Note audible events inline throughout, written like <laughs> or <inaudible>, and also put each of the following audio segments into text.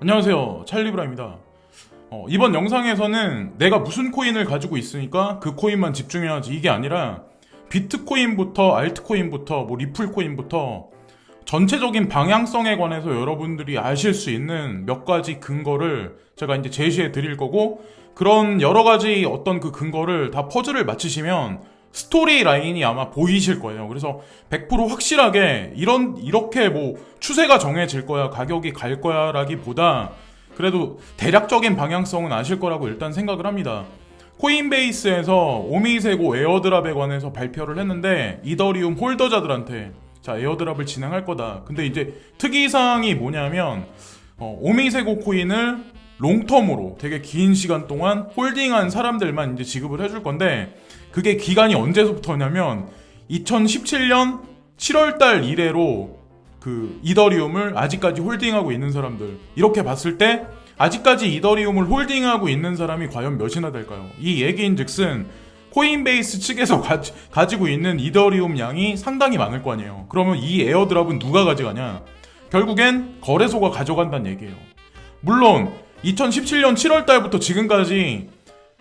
안녕하세요. 찰리브라입니다. 어, 이번 영상에서는 내가 무슨 코인을 가지고 있으니까 그 코인만 집중해야지. 이게 아니라 비트코인부터 알트코인부터 뭐 리플코인부터 전체적인 방향성에 관해서 여러분들이 아실 수 있는 몇 가지 근거를 제가 이제 제시해 드릴 거고 그런 여러 가지 어떤 그 근거를 다 퍼즐을 맞추시면 스토리 라인이 아마 보이실 거예요. 그래서 100% 확실하게 이런 이렇게 뭐 추세가 정해질 거야, 가격이 갈 거야라기보다 그래도 대략적인 방향성은 아실 거라고 일단 생각을 합니다. 코인베이스에서 오미세고 에어드랍에 관해서 발표를 했는데 이더리움 홀더자들한테 자 에어드랍을 진행할 거다. 근데 이제 특이사항이 뭐냐면 어, 오미세고 코인을 롱텀으로 되게 긴 시간 동안 홀딩한 사람들만 이제 지급을 해줄 건데 그게 기간이 언제부터냐면 2017년 7월 달 이래로 그 이더리움을 아직까지 홀딩하고 있는 사람들 이렇게 봤을 때 아직까지 이더리움을 홀딩하고 있는 사람이 과연 몇이나 될까요? 이 얘기인즉슨 코인베이스 측에서 <laughs> 가, 가지고 있는 이더리움 양이 상당히 많을 거 아니에요. 그러면 이 에어드랍은 누가 가져가냐? 결국엔 거래소가 가져간다는 얘기예요. 물론 2017년 7월 달부터 지금까지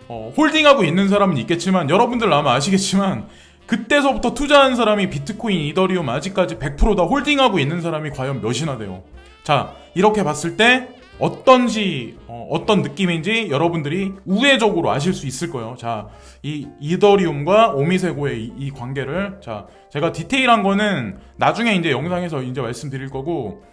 어, 홀딩하고 있는 사람은 있겠지만 여러분들 아마 아시겠지만 그때서부터 투자한 사람이 비트코인, 이더리움 아직까지 100%다 홀딩하고 있는 사람이 과연 몇이나 돼요. 자, 이렇게 봤을 때 어떤지 어, 떤 느낌인지 여러분들이 우회적으로 아실 수 있을 거예요. 자, 이 이더리움과 오미세고의 이, 이 관계를 자, 제가 디테일한 거는 나중에 이제 영상에서 이제 말씀드릴 거고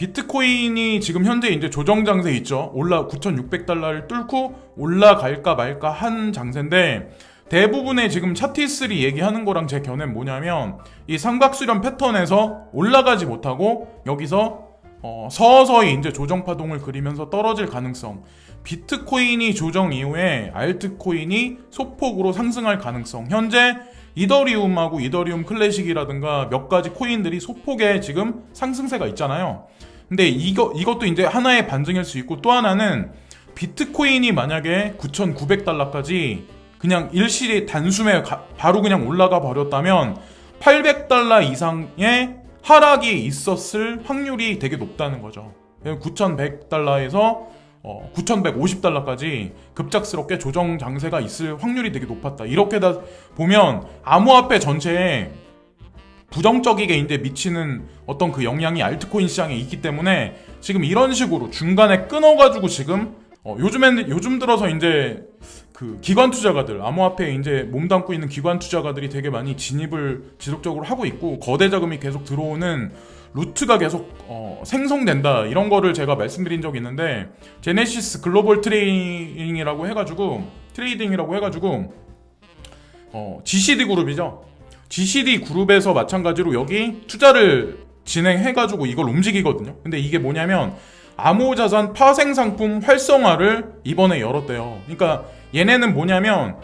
비트코인이 지금 현재 이제 조정 장세 있죠. 올라 9,600달러를 뚫고 올라갈까 말까 한 장세인데 대부분의 지금 차트3 얘기하는 거랑 제 견해는 뭐냐면 이 삼각수렴 패턴에서 올라가지 못하고 여기서 어, 서서히 이제 조정 파동을 그리면서 떨어질 가능성. 비트코인이 조정 이후에 알트코인이 소폭으로 상승할 가능성. 현재 이더리움하고 이더리움 클래식이라든가 몇 가지 코인들이 소폭의 지금 상승세가 있잖아요. 근데 이거 이것도 이제 하나의 반증일 수 있고 또 하나는 비트코인이 만약에 9,900달러까지 그냥 일시에 단숨에 가- 바로 그냥 올라가 버렸다면 800달러 이상의 하락이 있었을 확률이 되게 높다는 거죠. 9,100달러에서 어, 9,150달러까지 급작스럽게 조정 장세가 있을 확률이 되게 높았다. 이렇게 다 보면 암호화폐 전체에 부정적이게 미치는 어떤 그 영향이 알트코인 시장에 있기 때문에 지금 이런 식으로 중간에 끊어가지고 지금 어, 요즘엔 요즘 들어서 이제 그 기관 투자가들 암호화폐에 이제 몸담고 있는 기관 투자가들이 되게 많이 진입을 지속적으로 하고 있고 거대 자금이 계속 들어오는 루트가 계속 어, 생성된다 이런 거를 제가 말씀드린 적이 있는데 제네시스 글로벌 트레이딩이라고 해가지고 트레이딩이라고 해가지고 어, GCD 그룹이죠. GCD 그룹에서 마찬가지로 여기 투자를 진행해가지고 이걸 움직이거든요. 근데 이게 뭐냐면 암호자산 파생 상품 활성화를 이번에 열었대요. 그러니까 얘네는 뭐냐면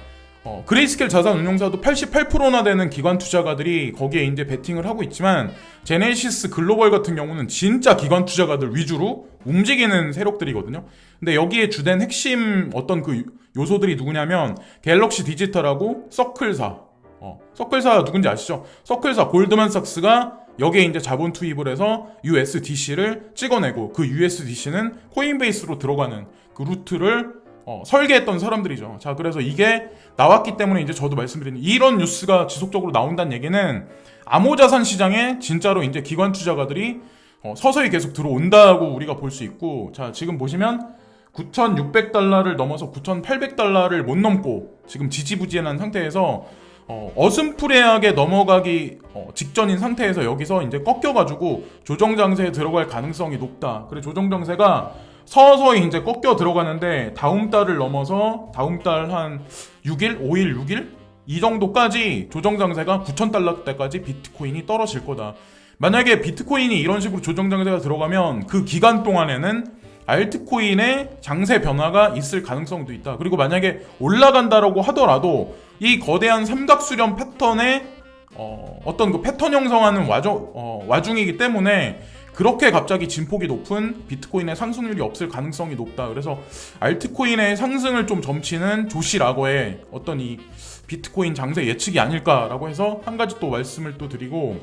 어, 그레이스켈 자산 운용사도 88%나 되는 기관 투자가들이 거기에 이제 베팅을 하고 있지만 제네시스 글로벌 같은 경우는 진짜 기관 투자가들 위주로 움직이는 세력들이거든요. 근데 여기에 주된 핵심 어떤 그 요소들이 누구냐면 갤럭시 디지털하고 서클사. 어, 서클사 누군지 아시죠? 서클사 골드만삭스가 여기에 이제 자본 투입을 해서 USDC를 찍어내고 그 USDC는 코인베이스로 들어가는 그 루트를 어, 설계했던 사람들이죠. 자, 그래서 이게 나왔기 때문에 이제 저도 말씀드리는 이런 뉴스가 지속적으로 나온다는 얘기는 암호자산 시장에 진짜로 이제 기관 투자가들이 어, 서서히 계속 들어온다고 우리가 볼 수 있고, 자, 지금 보시면 9,600달러를 넘어서 9,800달러를 못 넘고 지금 지지부진한 상태에서 어, 어슴푸레하게 넘어가기 어, 직전인 상태에서 여기서 이제 꺾여가지고 조정 장세에 들어갈 가능성이 높다. 그래 조정 장세가 서서히 이제 꺾여 들어가는데 다음 달을 넘어서 다음 달 한 6일, 5일, 6일 이 정도까지 조정 장세가 9,000달러 때까지 비트코인이 떨어질 거다. 만약에 비트코인이 이런 식으로 조정 장세가 들어가면 그 기간 동안에는 알트코인의 장세 변화가 있을 가능성도 있다. 그리고 만약에 올라간다라고 하더라도 이 거대한 삼각수렴 패턴의 어, 어떤 그 패턴 형성하는 와중, 어, 와중이기 때문에 그렇게 갑자기 진폭이 높은 비트코인의 상승률이 없을 가능성이 높다. 그래서 알트코인의 상승을 좀 점치는 조시라고의 어떤 이 비트코인 장세 예측이 아닐까라고 해서 한 가지 또 말씀을 또 드리고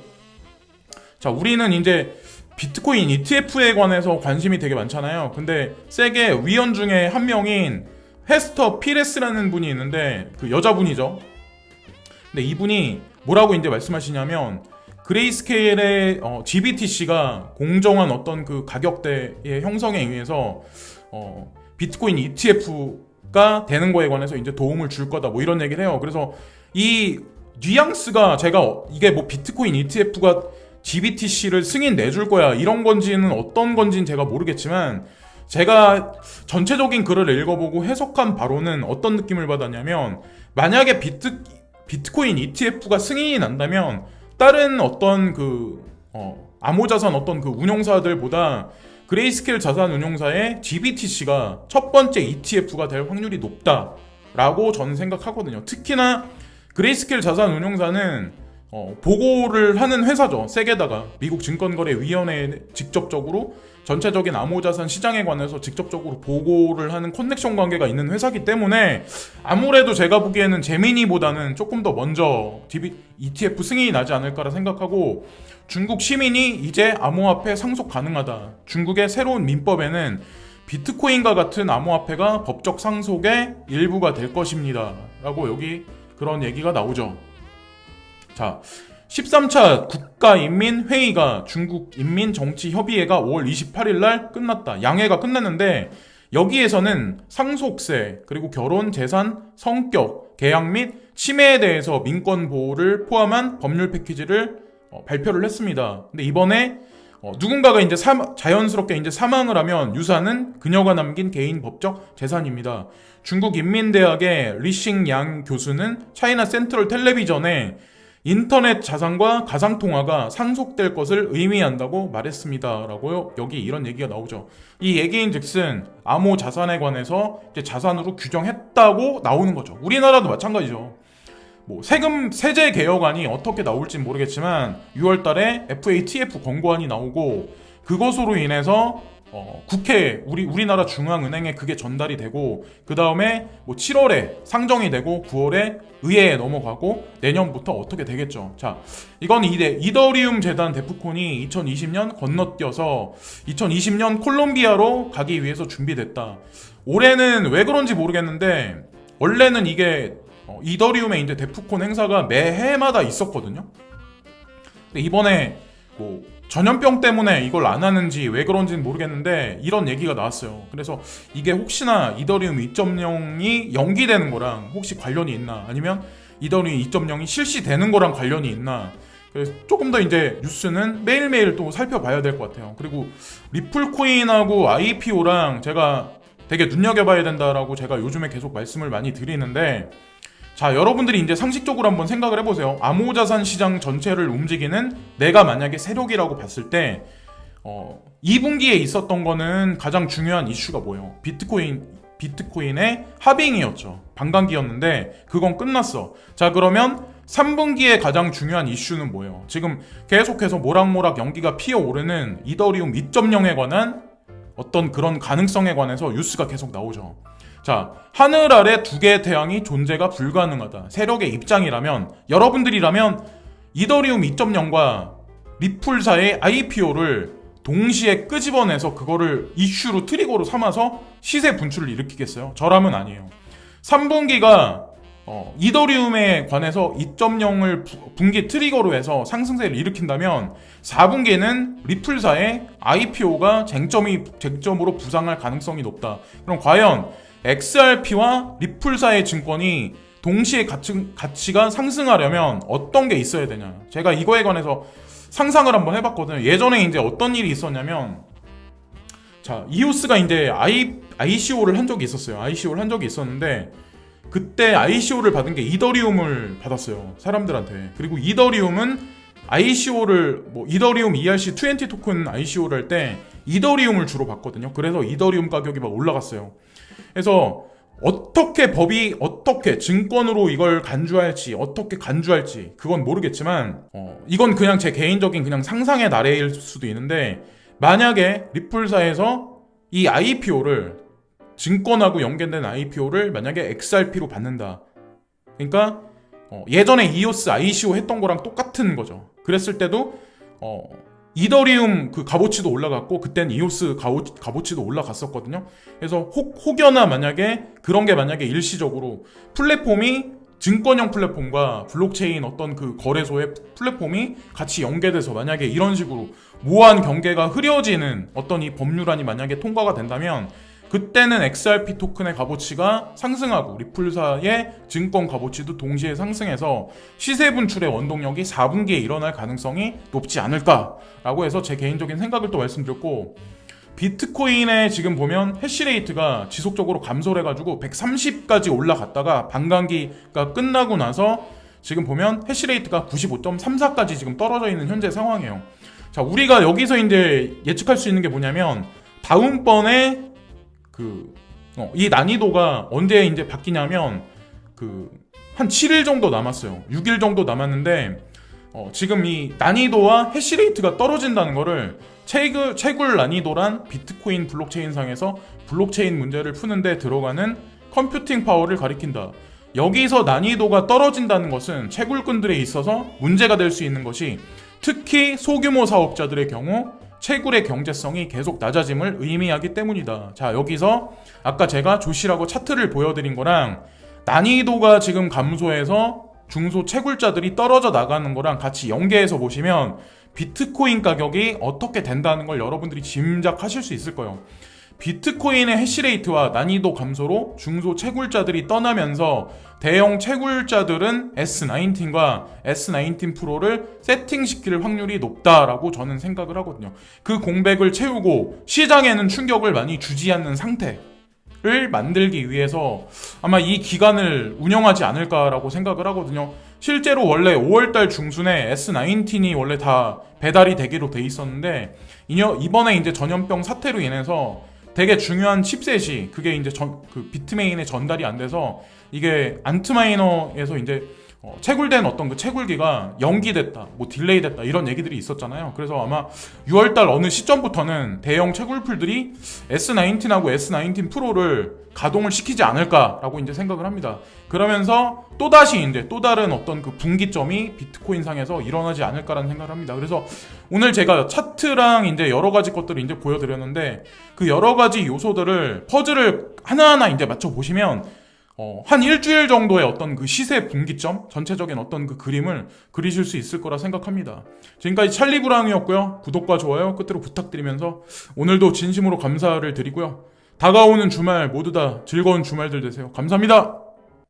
자 우리는 이제 비트코인 ETF에 관해서 관심이 되게 많잖아요. 근데 세계 위원 중에 한 명인 헤스터 피레스라는 분이 있는데 그 여자분이죠. 근데 이분이 뭐라고 이제 말씀하시냐면 그레이스케일의 어, GBTC가 공정한 어떤 그 가격대의 형성에 의해서 어, 비트코인 ETF가 되는 거에 관해서 이제 도움을 줄 거다 뭐 이런 얘기를 해요. 그래서 이 뉘앙스가 제가 어- 이게 뭐 비트코인 ETF가 GBTC를 승인 내줄 거야 이런 건지는 어떤 건지는 제가 모르겠지만 제가 전체적인 글을 읽어보고 해석한 바로는 어떤 느낌을 받았냐면 만약에 비트 비트코인 ETF가 승인이 난다면 다른 어떤 그 어, 암호자산 어떤 그 운용사들보다 그레이스케일 자산 운용사의 GBTC가 첫 번째 ETF가 될 확률이 높다라고 저는 생각하거든요. 특히나 그레이스케일 자산 운용사는 어, 보고를 하는 회사죠. 세계다가 미국 증권거래위원회에 직접적으로 전체적인 암호자산 시장에 관해서 직접적으로 보고를 하는 커넥션 관계가 있는 회사기 때문에 아무래도 제가 보기에는 제미니보다는 조금 더 먼저 DB, ETF 승인이 나지 않을까라 생각하고 중국 시민이 이제 암호화폐 상속 가능하다. 중국의 새로운 민법에는 비트코인과 같은 암호화폐가 법적 상속의 일부가 될 것입니다. 라고 여기 그런 얘기가 나오죠. 자, 13차 국가인민회의가 중국 인민정치협의회가 5월 28일 날 끝났다. 양회가 끝났는데 여기에서는 상속세, 그리고 결혼, 재산, 성격, 계약 및 침해에 대해서 민권 보호를 포함한 법률 패키지를 어, 발표를 했습니다. 근데 이번에 어, 누군가가 이제 사- 자연스럽게 이제 사망을 하면 유산은 그녀가 남긴 개인 법적 재산입니다. 중국 인민대학의 리싱 양 교수는 차이나 센트럴 텔레비전에 인터넷 자산과 가상 통화가 상속될 것을 의미한다고 말했습니다 라고요. 여기 이런 얘기가 나오죠. 이 얘기인 즉슨 암호 자산에 관해서 이제 자산으로 규정했다고 나오는 거죠. 우리나라도 마찬가지죠. 뭐 세금 세제 개혁안이 어떻게 나올지 모르겠지만 6월 달에 FATF 권고안이 나오고 그것으로 인해서 어, 국회 우리 우리나라 중앙은행에 그게 전달이 되고 그 다음에 뭐 7월에 상정이 되고 9월에 의회에 넘어가고 내년부터 어떻게 되겠죠. 자, 이건 이대 이더리움 재단 데프콘이 2020년 건너뛰어서 2020년 콜롬비아로 가기 위해서 준비됐다. 올해는 왜 그런지 모르겠는데 원래는 이게 어, 이더리움의 이제 데프콘 행사가 매해마다 있었거든요. 근데 이번에 뭐 전염병 때문에 이걸 안 하는지 왜 그런지는 모르겠는데 이런 얘기가 나왔어요. 그래서 이게 혹시나 이더리움 2.0이 연기되는 거랑 혹시 관련이 있나 아니면 이더리움 2.0이 실시되는 거랑 관련이 있나 그래서 조금 더 이제 뉴스는 매일매일 또 살펴봐야 될 것 같아요. 그리고 리플 코인하고 IPO랑 제가 되게 눈여겨봐야 된다라고 제가 요즘에 계속 말씀을 많이 드리는데 자, 여러분들이 이제 상식적으로 한번 생각을 해보세요. 암호자산 시장 전체를 움직이는 내가 만약에 세력이라고 봤을 때, 어, 2분기에 있었던 거는 가장 중요한 이슈가 뭐예요? 비트코인, 비트코인의 하빙이었죠. 반감기였는데, 그건 끝났어. 자, 그러면 3분기에 가장 중요한 이슈는 뭐예요? 지금 계속해서 모락모락 연기가 피어오르는 이더리움 2.0에 관한 어떤 그런 가능성에 관해서 뉴스가 계속 나오죠. 자, 하늘 아래 두 개의 태양이 존재가 불가능하다. 세력의 입장이라면, 여러분들이라면 이더리움 2.0과 리플사의 IPO를 동시에 끄집어내서 그거를 이슈로 트리거로 삼아서 시세 분출을 일으키겠어요? 저라면 아니에요. 3분기가 어, 이더리움에 관해서 2.0을 분기 트리거로 해서 상승세를 일으킨다면 4분기에는 리플사의 IPO가 쟁점이 쟁점으로 부상할 가능성이 높다. 그럼 과연 XRP와 리플사의 증권이 동시에 가치, 가치가 상승하려면 어떤 게 있어야 되냐? 제가 이거에 관해서 상상을 한번 해봤거든요. 예전에 이제 어떤 일이 있었냐면 자 이오스가 이제 I, ICO를 한 적이 있었어요. ICO를 한 적이 있었는데 그때 ICO를 받은 게 이더리움을 받았어요. 사람들한테. 그리고 이더리움은 ICO를 뭐 이더리움 ERC20 토큰 ICO를 할 때 이더리움을 주로 받거든요. 그래서 이더리움 가격이 막 올라갔어요. 그래서 어떻게 법이 어떻게 증권으로 이걸 간주할지 어떻게 간주할지 그건 모르겠지만 어, 이건 그냥 제 개인적인 그냥 상상의 나래일 수도 있는데 만약에 리플사에서 이 IPO를 증권하고 연계된 IPO를 만약에 XRP로 받는다. 그러니까 어, 예전에 EOS ICO 했던 거랑 똑같은 거죠. 그랬을 때도 어, 이더리움 그 값어치도 올라갔고 그땐 이오스 값어- 값어치도 올라갔었거든요. 그래서 혹, 혹여나 만약에 그런 게 만약에 일시적으로 플랫폼이 증권형 플랫폼과 블록체인 어떤 그 거래소의 플랫폼이 같이 연계돼서 만약에 이런 식으로 모호한 경계가 흐려지는 어떤 이 법률안이 만약에 통과가 된다면 그때는 XRP 토큰의 값어치가 상승하고 리플사의 증권 값어치도 동시에 상승해서 시세 분출의 원동력이 4분기에 일어날 가능성이 높지 않을까라고 해서 제 개인적인 생각을 또 말씀드렸고 비트코인에 지금 보면 해시레이트가 지속적으로 감소를 해가지고 130까지 올라갔다가 반감기가 끝나고 나서 지금 보면 해시레이트가 95.34까지 지금 떨어져 있는 현재 상황이에요. 자, 우리가 여기서 이제 예측할 수 있는 게 뭐냐면 다음번에 그, 어, 이 난이도가 언제 이제 바뀌냐면 그, 한 7일 정도 남았어요. 6일 정도 남았는데 어, 지금 이 난이도와 해시레이트가 떨어진다는 거를 채굴, 채굴 난이도란 비트코인 블록체인상에서 블록체인 문제를 푸는데 들어가는 컴퓨팅 파워를 가리킨다. 여기서 난이도가 떨어진다는 것은 채굴꾼들에 있어서 문제가 될 수 있는 것이 특히 소규모 사업자들의 경우 채굴의 경제성이 계속 낮아짐을 의미하기 때문이다. 자, 여기서 아까 제가 조시라고 차트를 보여드린 거랑 난이도가 지금 감소해서 중소 채굴자들이 떨어져 나가는 거랑 같이 연계해서 보시면 비트코인 가격이 어떻게 된다는 걸 여러분들이 짐작하실 수 있을 거예요. 비트코인의 해시레이트와 난이도 감소로 중소 채굴자들이 떠나면서 대형 채굴자들은 S19과 S19 프로를 세팅시킬 확률이 높다라고 저는 생각을 하거든요. 그 공백을 채우고 시장에는 충격을 많이 주지 않는 상태를 만들기 위해서 아마 이 기간을 운영하지 않을까라고 생각을 하거든요. 실제로 원래 5월달 중순에 S19이 원래 다 배달이 되기로 돼 있었는데 이번에 이제 전염병 사태로 인해서 되게 중요한 칩셋이 그게 이제 전, 그 비트메인에 전달이 안 돼서 이게 안트마이너에서 이제 어, 채굴된 어떤 그 채굴기가 연기됐다, 뭐 딜레이 됐다 이런 얘기들이 있었잖아요. 그래서 아마 6월달 어느 시점부터는 대형 채굴풀들이 S19하고 S19 프로를 가동을 시키지 않을까라고 이제 생각을 합니다. 그러면서 또 다시 이제 또 다른 어떤 그 분기점이 비트코인 상에서 일어나지 않을까라는 생각을 합니다. 그래서 오늘 제가 차트랑 이제 여러 가지 것들을 이제 보여드렸는데 그 여러 가지 요소들을 퍼즐을 하나하나 이제 맞춰 보시면 어, 한 일주일 정도의 어떤 그 시세 분기점, 전체적인 어떤 그 그림을 그리실 수 있을 거라 생각합니다. 지금까지 찰리 브랑이었고요. 구독과 좋아요 끝으로 부탁드리면서 오늘도 진심으로 감사를 드리고요. 다가오는 주말 모두 다 즐거운 주말들 되세요. 감사합니다.